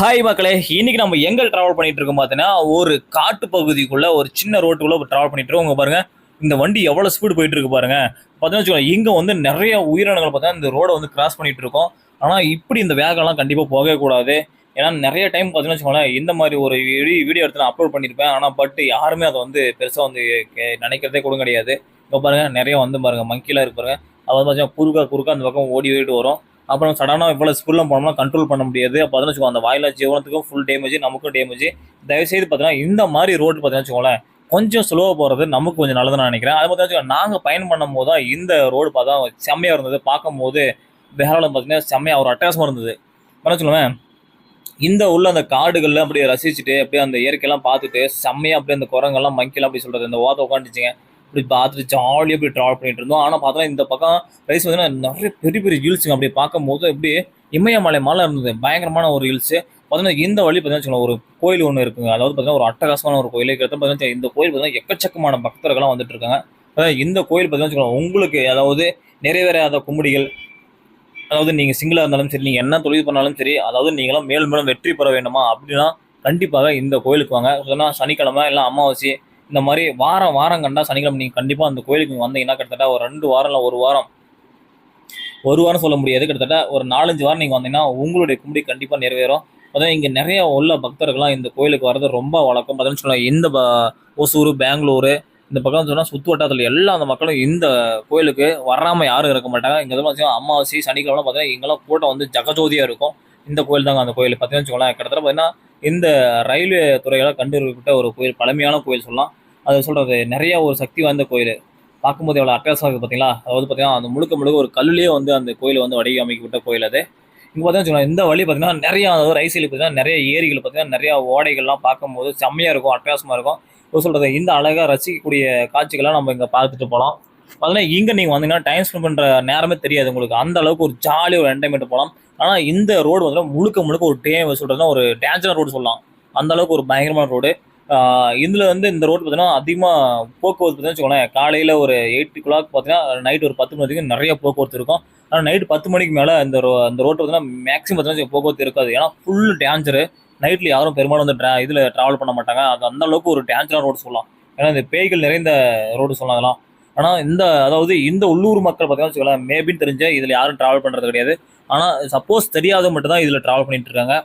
Hi மக்களே. இன்னைக்கு நம்ம எங்கே ட்ராவல் பண்ணிட்டு இருக்கோம் பார்த்தீங்கன்னா ஒரு காட்டு பகுதிக்குள்ள ஒரு சின்ன ரோட்டுக்குள்ள ட்ராவல் பண்ணிட்டு இருக்கோம். உங்க பாருங்க. இந்த வண்டி எவ்வளவு ஸ்பீடு போயிட்டு இருக்கு பாருங்க. பார்த்தீங்கன்னா வச்சுக்கோங்க, இங்க வந்து நிறைய உயிரினங்கள் பார்த்தா இந்த ரோடை வந்து கிராஸ் பண்ணிட்டு இருக்கோம். ஆனா இப்படி இந்த வேகம்லாம் கண்டிப்பா போகவே கூடாது. ஏன்னா நிறைய டைம் பார்த்தீங்கன்னா வச்சுக்கோங்களேன் இந்த மாதிரி ஒரு வீடியோ வீடியோ எடுத்து நான் அப்லோட் பண்ணியிருப்பேன் ஆனால் பட் யாருமே அதை வந்து பெருசாக வந்து நினைக்கிறதே கூட கிடையாது. இப்போ பாருங்க நிறைய வந்து பாருங்க மங்கிலாம் இருப்பாருங்க அது வந்து பார்த்தீங்கன்னா குறுக்கா குறுக்கா அந்த பக்கம் ஓடி ஓடிட்டு வரும். அப்புறம் சடனாக இவ்வளோ ஸ்பீடில் போனோம்னா கண்ட்ரோல் பண்ண முடியாது. அப்போ அதெல்லாம் வச்சுக்கோங்க அந்த வாயிலா ஜீவனத்துக்கும் ஃபுல் டேமேஜ் நமக்கும் டேமேஜ் தயவுசெய்து பார்த்தீங்கன்னா இந்த மாதிரி ரோடு பார்த்தீங்கன்னா வச்சுக்கோங்களேன் கொஞ்சம் ஸ்லோவாக போகிறது நமக்கு கொஞ்சம் நல்லதுன்னு நான் நினைக்கிறேன். அது பார்த்தீங்கன்னா நாங்கள் பயன் பண்ணும் போது தான் இந்த ரோடு பார்த்தா செம்மையாக இருந்தது. பார்க்கும்போது வேறாவில் பார்த்தீங்கன்னா செம்மையாக ஒரு அட்டாசமாக இருந்தது. பண்ண சொல்லுவேன் இந்த உள்ள அந்த காடுகள்லாம் அப்படியே ரசிச்சுட்டு அப்படியே அந்த இயற்கையெல்லாம் பார்த்துட்டு செம்மையா அப்படியே அந்த குரங்கெல்லாம் மங்கிலாம் அப்படி சொல்கிறது இந்த ஓத்த உட்காந்துச்சிங்க இப்படி பார்த்துட்டு ஜாலியாக அப்படி ட்ராவல் பண்ணிட்டு இருந்தோம். ஆனால் பார்த்தா இந்த பக்கம் ரைஸ் வந்து நிறைய பெரிய பெரிய ஹில்ஸுங்க அப்படி பார்க்கும்போது அப்படியே இமயமலை மலை இருந்தது. பயங்கரமான ஒரு ஹில்ஸு பார்த்தீங்கன்னா இந்த வழி பார்த்தீங்கன்னா ஒரு கோயில் ஒன்று இருக்குங்க. அதாவது பார்த்தீங்கன்னா ஒரு அட்டகாசமான ஒரு கோயில் கிட்ட பார்த்தீங்கன்னா இந்த கோயில் பார்த்தீங்கன்னா எக்கச்சக்கமான பக்தர்கள்லாம் வந்துட்டு இருக்காங்க அதாவது இந்த கோயில் பார்த்தீங்கன்னா வச்சுக்கோங்களேன், உங்களுக்கு அதாவது நிறைவேறாத கும்பிடிகள் அதாவது நீங்கள் சிங்கிளாக இருந்தாலும் சரி நீங்கள் என்ன தொழில் பண்ணாலும் சரி அதாவது நீங்களும் மேலும் மேலும் வெற்றி பெற வேண்டுமா? அப்படின்னா கண்டிப்பாக இந்த கோயிலுக்கு வாங்க. சொன்னால் சனிக்கிழமை இல்லை அமாவாசை இந்த மாதிரி வாரம் வாரம் கண்டா சனிக்கிழமை நீங்கள் கண்டிப்பாக அந்த கோயிலுக்கு வந்தீங்கன்னா கிட்டத்தட்ட ஒரு ரெண்டு வாரம் இல்லை ஒரு வாரம் ஒரு வாரம் சொல்ல முடியாது. கிட்டத்தட்ட ஒரு நாலஞ்சு வாரம் நீங்கள் வந்தீங்கன்னா உங்களுடைய கும்பிடி கண்டிப்பாக நிறைவேறும். அதான் இங்கே நிறைய உள்ள பக்தர்கள்லாம் இந்த கோயிலுக்கு வர்றது ரொம்ப வழக்கம். பார்த்தீங்கன்னு சொன்னால் இந்த ஒசூர் பெங்களூரு இந்த பக்கம் சொன்னால் சுற்று வட்டாரத்தில் எல்லா அந்த மக்களும் இந்த கோயிலுக்கு வராமல் யாரும் இருக்க மாட்டாங்க. இங்கே பார்த்தீங்கன்னா அமாவாசை சனிக்கிழமை பார்த்தீங்கன்னா இங்கெல்லாம் கூட்டம் வந்து ஜகஜோதியாக இருக்கும். இந்த கோயில் தாங்க அந்த கோயில். பார்த்தீங்கன்னு வச்சுக்கோங்களேன் கிட்டத்தட்ட பார்த்தீங்கன்னா இந்த ரயில்வே துறையால் கண்டுபிடிக்கப்பட்ட ஒரு கோயில் பழமையான கோயில் சொல்லலாம். அது சொல்கிறது நிறைய ஒரு சக்தி வாய்ந்த கோயில். பார்க்கும்போது எவ்வளோ அட்டகாசமாக இருக்குது பார்த்தீங்களா அதாவது பார்த்தீங்கன்னா அந்த முழுக்க முழுக்க ஒரு கல்லுலேயே வந்து அந்த கோயில் வந்து வடிவமைக்கப்பட்ட கோயில் அது. இங்கே பார்த்தீங்கன்னா வச்சுக்கோங்களேன், இந்த வழி பார்த்தீங்கன்னா நிறையா அதாவது ரைசில் பார்த்தீங்கன்னா நிறைய ஏரிகள் பார்த்தீங்கன்னா நிறைய ஓடைகள்லாம் பார்க்கும்போது செம்மையாக இருக்கும் அட்டகாசமாக இருக்கும். இப்போ சொல்கிறது இந்த அழகாக ரசிக்கக்கூடிய காட்சிகள்லாம் நம்ம இங்கே பார்த்துட்டு போகலாம் பார்த்தீங்கன்னா இங்கே நீங்கள் வந்தீங்கன்னா டைம் ஸ்பெண்ட் பண்ணுற நேரமே தெரியாது உங்களுக்கு. அந்த அளவுக்கு ஒரு ஜாலியாக ஒரு என்டர்டைன்மெண்ட் போகலாம் ஆனால் இந்த ரோடு வந்து முழுக்க முழுக்க ஒரு டே சொல்கிறதுனா ஒரு டேஞ்சர் ரோடு சொல்லலாம். அந்த அளவுக்கு ஒரு பயங்கரமான ரோடு இதில் வந்து இந்த ரோடு பார்த்தீங்கன்னா அதிகமாக போக்குவரத்து பார்த்தீங்கன்னா வச்சுக்கோங்களேன் காலையில் ஒரு எயிட் ஓ கிளாக் பார்த்தீங்கன்னா நைட் ஒரு பத்து மணி வரைக்கும் நிறைய போக்குவரத்து இருக்கும். ஆனால் நைட் பத்து மணிக்கு மேலே இந்த ரோ அந்த ரோட்டு பார்த்தீங்கன்னா மேக்ஸிமம் பார்த்தீங்கன்னா போக்குவரத்து இருக்காது. ஏன்னா ஃபுல் டேஞ்சரு நைட்டில் யாரும் பெரும்பாலும் வந்து ட்ரா இதில் ட்ராவல் பண்ண மாட்டாங்க. அது அந்த அளவுக்கு ஒரு டேஞ்சரான ரோடு சொல்லலாம். ஏன்னா இந்த பேய்கள் நிறைந்த ரோடு சொல்லலாம் அதெல்லாம். ஆனால் இந்த அதாவது இந்த உள்ளூர் மக்கள் பார்த்தீங்கன்னா வச்சுக்கோங்களேன் மேபின்னு தெரிஞ்ச இதில் யாரும் ட்ராவல் பண்ணுறது கிடையாது. ஆனால் சப்போஸ் தெரியாத மட்டும் தான் இதில் ட்ராவல் பண்ணிட்டு இருக்காங்க.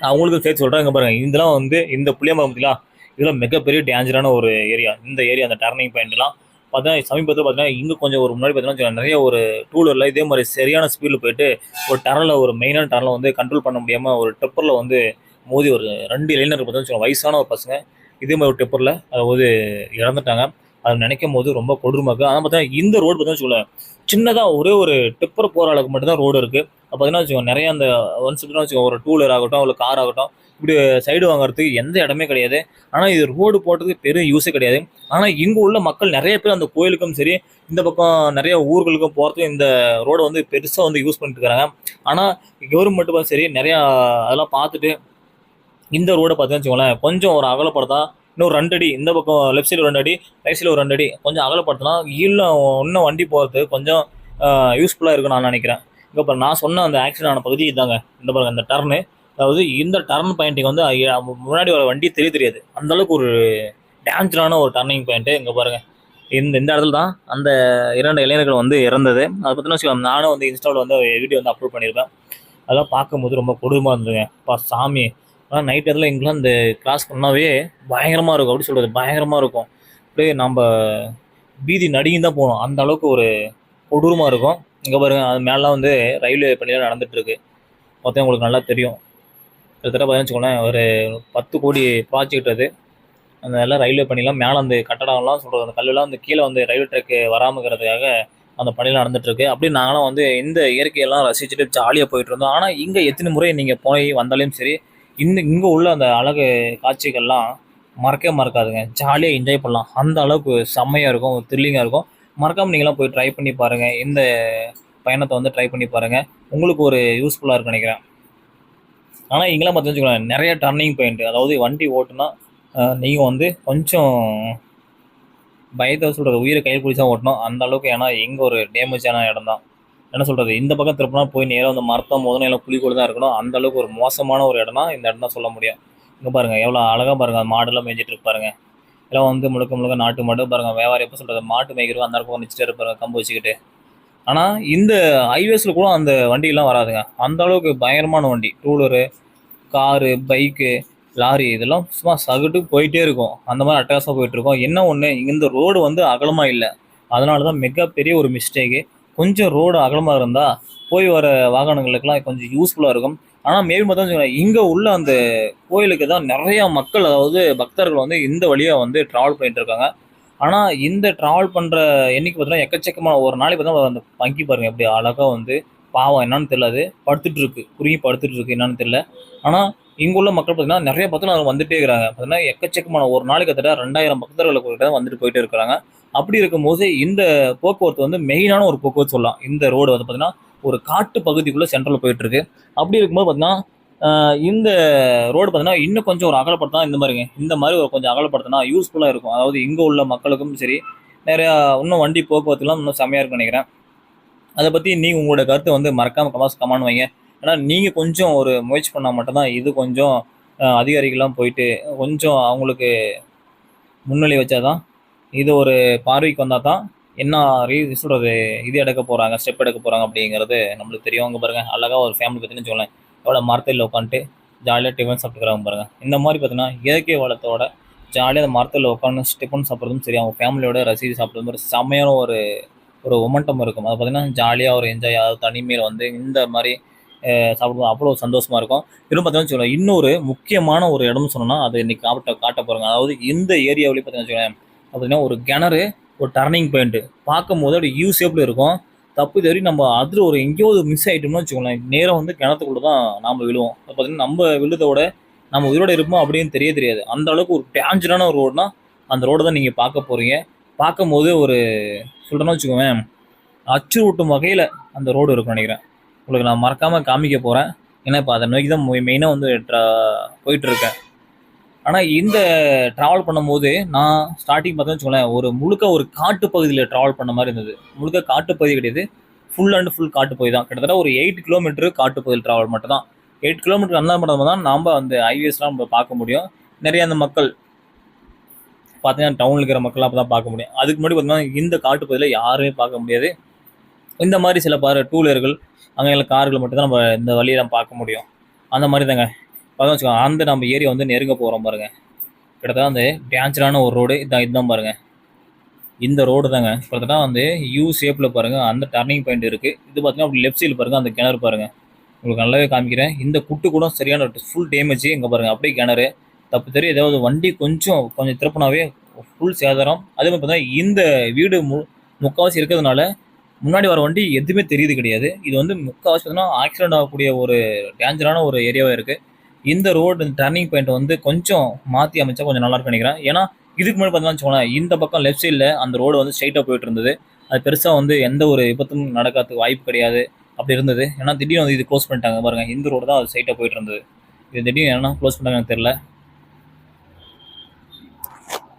அவங்களுக்கும் சேர்த்து சொல்கிறாங்க பாருங்க. இதெல்லாம் வந்து இந்த புளியம்பரம் பார்த்தீங்களா இதெல்லாம் மிகப்பெரிய டேஞ்சரான ஒரு ஏரியா இந்த ஏரியா அந்த டர்னிங் பாயிண்ட்லாம் பார்த்தீங்கன்னா சமீபத்தில் பார்த்தீங்கன்னா இங்கே கொஞ்சம் ஒரு முன்னாடி பார்த்தீங்கன்னா நிறைய ஒரு டூலரில் இதே மாதிரி சரியான ஸ்பீடில் போயிட்டு ஒரு டர்னில் ஒரு மெயினான டர்னில் வந்து கண்ட்ரோல் பண்ண முடியாமல் ஒரு டெப்பரில் வந்து மோதி ஒரு ரெண்டு இளைஞர் பார்த்தீங்கன்னா வயசான ஒரு பசங்க இதே மாதிரி ஒரு டெப்பரில் அதாவது இறந்துட்டாங்க. அதை நினைக்கும் போது ரொம்ப கொடூரமாக இருக்குது ஆனால் பார்த்தா இந்த ரோடு பார்த்தீங்கன்னா சொல்ல சின்னதாக ஒரே ஒரு டிப்பர் போகிற அளவுக்கு மட்டும்தான் ரோடு இருக்குது அப்போ பார்த்தீங்கன்னா வச்சுக்கோங்க நிறைய அந்த ஒன்ஸ் வச்சுக்கோங்க ஒரு டூ வீலர் ஆகட்டும் ஒரு கார் ஆகட்டும் இப்படி சைடு வாங்குறதுக்கு எந்த இடமே கிடையாது. ஆனால் இது ரோடு போட்டதுக்கு பெரும் யூஸே கிடையாது. ஆனால் இங்கே உள்ள மக்கள் நிறைய பேர் அந்த கோயிலுக்கும் சரி இந்த பக்கம் நிறைய ஊர்களுக்கும் போகிறதுக்கும் இந்த ரோடை வந்து பெருசாக வந்து யூஸ் பண்ணிட்டு இருக்காங்க. ஆனால் கவர்மெண்ட்டும் சரி நிறையா அதெல்லாம் பார்த்துட்டு இந்த ரோடை பார்த்தீங்கன்னு வச்சுக்கோங்களேன் கொஞ்சம் ஒரு அகலப்படுத்தா இன்னும் ரெண்டு அடி இந்த பக்கம் லெஃப்ட் சைடு ரெண்டு அடி ரைட் சைடு ஒரு ரெண்டு அடி. கொஞ்சம் அகலப்படுத்தினா இன்னும் இன்னும் வண்டி போகிறது கொஞ்சம் யூஸ்ஃபுல்லாக இருக்கும் நான் நினைக்கிறேன். இங்கே இப்போ நான் சொன்ன அந்த ஆக்சிடென்ட் ஆன பகுதி இதாங்க. இந்த பாருங்க அந்த டர்னு அதாவது இந்த டர்ன் பாயிண்டிங் வந்து முன்னாடி வர வண்டி தெரிய தெரியாது. அந்த அளவுக்கு ஒரு டேஞ்சரான ஒரு டர்னிங் பாயிண்ட்டு இங்கே பாருங்கள் இந்த இந்த இடத்துல தான் அந்த இரண்டு இளைஞர்கள் வந்து இறந்தது. அதை பற்றின வச்சுக்கோங்க நானும் வந்து இன்ஸ்டாவில் வந்து வீடியோ வந்து அப்லோட் பண்ணியிருப்பேன் அதெல்லாம் பார்க்கும்போது ரொம்ப கொடூரமாக இருந்ததுங்க. பா சாமி. ஆனால் நைட் இடத்துல எங்கெல்லாம் இந்த கிராஸ் பண்ணாவே பயங்கரமாக இருக்கும். அப்படி சொல்கிறது பயங்கரமாக இருக்கும். அப்படியே நம்ம பீதி நடுங்கி தான் போகணும். அந்த அளவுக்கு ஒரு கொடூரமாக இருக்கும். இங்கே பாருங்கள் அது மேலாம் வந்து ரயில்வே பணியெல்லாம் நடந்துகிட்ருக்கு மொத்தம் உங்களுக்கு நல்லா தெரியும். கிட்டத்தட்ட பார்த்தீங்கன்னு வச்சுக்கோங்களேன் ஒரு பத்து கோடி ப்ராஜெக்ட் அது. அந்த எல்லாம் ரயில்வே பணிலாம் மேலே அந்த கட்டடம்லாம் சொல்கிறது அந்த கல்லெல்லாம் வந்து கீழே வந்து ரயில்வே ட்ராக்கு வராமக்கிறதுக்காக அந்த பணிலாம் நடந்துகிட்ருக்கு அப்படியே அப்படி நாங்களாம் வந்து இந்த இயற்கையெல்லாம் ரசிச்சுட்டு ஜாலியாக போயிட்டு இருந்தோம். ஆனால் இங்கே எத்தனை முறை நீங்கள் போய் வந்தாலும் சரி இந்த இங்கே உள்ள அந்த அழகு காட்சிகள்லாம் மறக்கவே மறக்காதுங்க. ஜாலியாக என்ஜாய் பண்ணலாம். அந்த அளவுக்கு செம்மையாக இருக்கும் த்ரில்லிங்காக இருக்கும். மறக்காமல் நீங்களாம் போய் ட்ரை பண்ணி பாருங்கள் இந்த பயணத்தை வந்து ட்ரை பண்ணி பாருங்கள் உங்களுக்கு ஒரு யூஸ்ஃபுல்லாக இருக்கும்னு நினைக்கிறேன். ஆனால் இங்கெல்லாம் பார்த்து வச்சுக்கோங்களேன் நிறைய டர்னிங் பாயிண்ட் அதாவது வண்டி ஓட்டுனா நீங்கள் வந்து கொஞ்சம் பயத்தை சொல்கிற உயிரை கையில் பிடிச்சா ஓட்டணும். அந்த அளவுக்கு ஏன்னா எங்கே ஒரு டேமேஜான இடம் தான் என்ன சொல்கிறது இந்த பக்கம் திருப்பினா போய் நேராக வந்து மரத்தம் முதல்ல எல்லாம் புலிக்கூட தான் இருக்கணும். அந்த அளவுக்கு ஒரு மோசமான ஒரு இடம்னா இந்த இடம் தான் சொல்ல முடியும். இங்கே பாருங்கள் எவ்வளோ அழகாக பாருங்கள் மாடெல்லாம் மேய்ஞ்சிட்டு இருப்பாருங்க எல்லாம் வந்து முழுக்க முழுக்க நாட்டு மாடு. பாருங்கள் வியாபாரி எப்போ சொல்கிறது மாட்டு மேய்க்கிறோம் அந்த பக்கம் நிச்சுட்டு இருப்பாருங்க கம்பு வச்சுக்கிட்டு. ஆனால் இந்த ஹைவேஸில் கூட அந்த வண்டியெல்லாம் வராதுங்க. அந்த அளவுக்கு பயங்கரமான வண்டி. Two wheeler car bike lorry இதெல்லாம் சும்மா சகுட்டு போயிட்டே இருக்கும். அந்த மாதிரி அட்டகாசமாக போயிட்டுருக்கும் என்ன ஒன்று இந்த ரோடு வந்து அகலமாக இல்லை. அதனால தான் மிகப்பெரிய ஒரு மிஸ்டேக்கு கொஞ்சம் ரோடு அகலமாக இருந்தால் போய் வர வாகனங்களுக்கெல்லாம் கொஞ்சம் யூஸ்ஃபுல்லாக இருக்கும். ஆனால் மேலும் பார்த்தா இங்கே உள்ள அந்த கோயிலுக்கு தான் நிறையா மக்கள் அதாவது பக்தர்கள் வந்து இந்த வழியாக வந்து ட்ராவல் பண்ணிட்டு இருக்காங்க. ஆனால் இந்த ட்ராவல் பண்ணுற எண்ணிக்கை பார்த்தீங்கன்னா எக்கச்சக்கமான ஒரு நாளைக்கு பார்த்தா அந்த பங்கி பாருங்கள் எப்படி அழகாக வந்து பாவம் என்னன்னு தெரியல அது படுத்துட்டு இருக்கு. குறுங்கி படுத்துட்டு இருக்கு என்னன்னு தெரியல. ஆனால் இங்கே உள்ள மக்கள் பார்த்தீங்கன்னா நிறைய பக்கத்தில் வந்துட்டே இருக்கிறாங்க. பார்த்தீங்கன்னா எக்கச்சக்கமான ஒரு நாளைக்கு கிட்டத்தட்ட ரெண்டாயிரம் பக்தர்களுக்கு கிட்ட வந்துட்டு போயிட்டே இருக்கிறாங்க. அப்படி இருக்கும்போது இந்த போக்குவரத்து வந்து மெயினான ஒரு போக்குவரத்து சொல்லலாம். இந்த ரோடு வந்து பார்த்தீங்கன்னா ஒரு காட்டு பகுதிக்குள்ளே சென்ட்ரல் போயிட்டுருக்கு. அப்படி இருக்கும்போது பார்த்தீங்கன்னா இந்த ரோடு பார்த்தீங்கன்னா இன்னும் கொஞ்சம் ஒரு அகலப்படுத்தினா இந்த மாதிரிங்க. இந்த மாதிரி ஒரு கொஞ்சம் அகலப்படுத்தினா யூஸ்ஃபுல்லாக இருக்கும். அதாவது இங்கே உள்ள மக்களுக்கும் சரி நிறையா இன்னும் வண்டி போக்குவரத்துலாம் இன்னும் செம்மையாக இருக்கும்னு நினைக்கிறேன். அதை பற்றி நீங்கள் உங்களோட கருத்தை வந்து மறக்காமல் கமாஸ் கமான் வைங்க. ஏன்னா நீங்கள் கொஞ்சம் ஒரு முயற்சி பண்ணால் மட்டும்தான் இது கொஞ்சம் அதிகாரிகள்லாம் போயிட்டு கொஞ்சம் அவங்களுக்கு முன்னிலை வச்சாதான் இது ஒரு பார்வைக்கு வந்தால் தான் என்ன ரீ சொல்கிறது இது எடுக்க போகிறாங்க ஸ்டெப் எடுக்க போகிறாங்க அப்படிங்கிறது நம்மளுக்கு தெரியும். அவங்க பாருங்கள் அழகாக ஒரு ஃபேமிலி பற்றினு சொல்லலாம் எவ்வளோ மரத்தில் உட்காந்துட்டு ஜாலியாக டிஃபன் சாப்பிட்டுக்கிறாங்க பாருங்கள் இந்த மாதிரி பார்த்தீங்கன்னா இயற்கை வளத்தோட ஜாலியாக அந்த மரத்தில் உட்காந்து டிஃபன் சாப்பிட்றதும் சரி அவங்க ஃபேமிலியோட ரசித்து சாப்பிட்றது மாதிரி செம்மையான ஒரு ஒரு ஒமண்டம் இருக்கும். அது பார்த்தீங்கன்னா ஜாலியாக ஒரு என்ஜாய் அதாவது தனிமையில் வந்து இந்த மாதிரி சாப்பிடும்போது அவ்வளோ சந்தோஷமாக இருக்கும். இன்னும் பார்த்தீங்கன்னா வச்சுக்கோங்களேன், இன்னொரு முக்கியமான ஒரு இடம்னு சொன்னால் அது இன்றைக்கி காட்ட காட்ட போகிறாங்க அதாவது இந்த ஏரியாவிலேயே பார்த்தீங்கன்னா அப்படின்னா ஒரு கிணறு ஒரு டர்னிங் பாயிண்ட்டு பார்க்கும்போது அப்படி யூ ஷேப்பில் இருக்கும். தப்பு தவறி நம்ம அதில் ஒரு எங்கேயாவது மிஸ் ஆகிட்டோம்னு வச்சுக்கோங்களேன். நேரம் வந்து கிணத்துக்குள்ளே தான் நாம் விழுவோம். அது பார்த்தீங்கன்னா நம்ம விழுதோட நம்ம உயிரோட இருப்போம் அப்படின்னு தெரிய தெரியாது. அந்த அளவுக்கு ஒரு டேஞ்சரான ஒரு ரோடுனா அந்த ரோடை தான் நீங்கள் பார்க்க போகிறீங்க பார்க்கும்போது ஒரு சொல்கிறேன்னு வச்சுக்கோங்க அச்சுறுட்டும் வகையில் அந்த ரோடு இருக்கும்னு நினைக்கிறேன். உங்களுக்கு நான் மறக்காமல் காமிக்க போகிறேன் ஏன்னா இப்போ அதை நோக்கி தான் மெயினாக வந்து ட்ரா போயிட்டுருக்கேன் ஆனால் இந்த ட்ராவல் பண்ணும்போது நான் ஸ்டார்டிங் பார்த்தேன்னு வச்சுக்கோங்களேன் ஒரு முழுக்க ஒரு காட்டு பகுதியில் ட்ராவல் பண்ண மாதிரி இருந்தது. முழுக்க காட்டுப்பகுதி கிடையாது. ஃபுல் அண்ட் ஃபுல் காட்டுப்பகுதி தான். கிட்டத்தட்ட ஒரு எயிட் கிலோமீட்டர் காட்டுப்பகுதியில் ட்ராவல் மட்டும் தான் எயிட் கிலோமீட்டர் அந்த மட்டும் தான் நாம் அந்த ஹைவேஸ்லாம் நம்ம பார்க்க முடியும். நிறைய அந்த மக்கள் பார்த்தீங்கன்னா டவுனில் இருக்கிற மக்கள்லாம் அப்போ தான் பார்க்க முடியும். அதுக்கு முன்னாடி பார்த்தீங்கன்னா இந்த காட்டுப்பகுதியில் யாருமே பார்க்க முடியாது. இந்த மாதிரி சில பாரு டூ வீலர்கள் அங்கே எல்லாம் கார்கள் மட்டும் தான் நம்ம இந்த வழியெல்லாம் பார்க்க முடியும். அந்த மாதிரி தாங்க. அதான் வச்சுக்கோங்க அந்த நம்ம ஏரியா வந்து நெருங்க போகிறோம் பாருங்க. கிட்டத்தட்ட அந்த டேஞ்சரான ஒரு ரோடு இதான் இதுதான் பாருங்க. இந்த ரோடு தாங்க. கிட்டத்தட்ட வந்து யூ ஷேப்பில் பாருங்க அந்த டர்னிங் பாயிண்ட் இருக்குது இது பார்த்தீங்கன்னா அப்படி லெஃப்ட் சைடில் பாருங்க அந்த கிணறு பாருங்க. உங்களுக்கு நல்லாவே காமிக்கிறேன். இந்த குட்டு கூட சரியான ஃபுல் டேமேஜ் இங்கே பாருங்க அப்படியே கிணறு. தப்பு தெரியும் ஏதாவது வண்டி கொஞ்சம் கொஞ்சம் திருப்பினாவே ஃபுல் சேதாரம். அதே மாதிரி பார்த்தீங்கன்னா இந்த வீடு மு முக்கால்வாசி இருக்கிறதுனால முன்னாடி வர வண்டி எதுவுமே தெரியுது கிடையாது. இது வந்து முக்கால்வாசி பார்த்தீங்கன்னா ஆக்சிடென்ட் ஆகக்கூடிய ஒரு டேஞ்சரான ஒரு ஏரியாவாக இருக்குது இந்த ரோடு டர்னிங் பாயிண்ட் வந்து கொஞ்சம் மாற்றி அமைச்சா கொஞ்சம் நல்லா இருக்கும்னு நினைக்கிறேன். ஏன்னா இதுக்கு முன்னாடி பார்த்தீங்கன்னா வச்சுக்கோங்களேன் இந்த பக்கம் லெஃப்ட் சைடில் அந்த ரோடு வந்து ஸ்ட்ரைட்டாக போயிட்டு இருந்தது. அது பெருசாக வந்து எந்த ஒரு விபத்தும் நடக்கிறதுக்கு வாய்ப்பு கிடையாது. அப்படி இருந்தது. ஏன்னா திடீர்னு வந்து இது க்ளோஸ் பண்ணிட்டாங்க. பாருங்க இந்த ரோடு தான் அது ஸ்ட்ரைட்டாக போயிட்டு இருந்தது. இது திடீர்னு ஏன்னா க்ளோஸ் பண்ணாங்கன்னு தெரியல.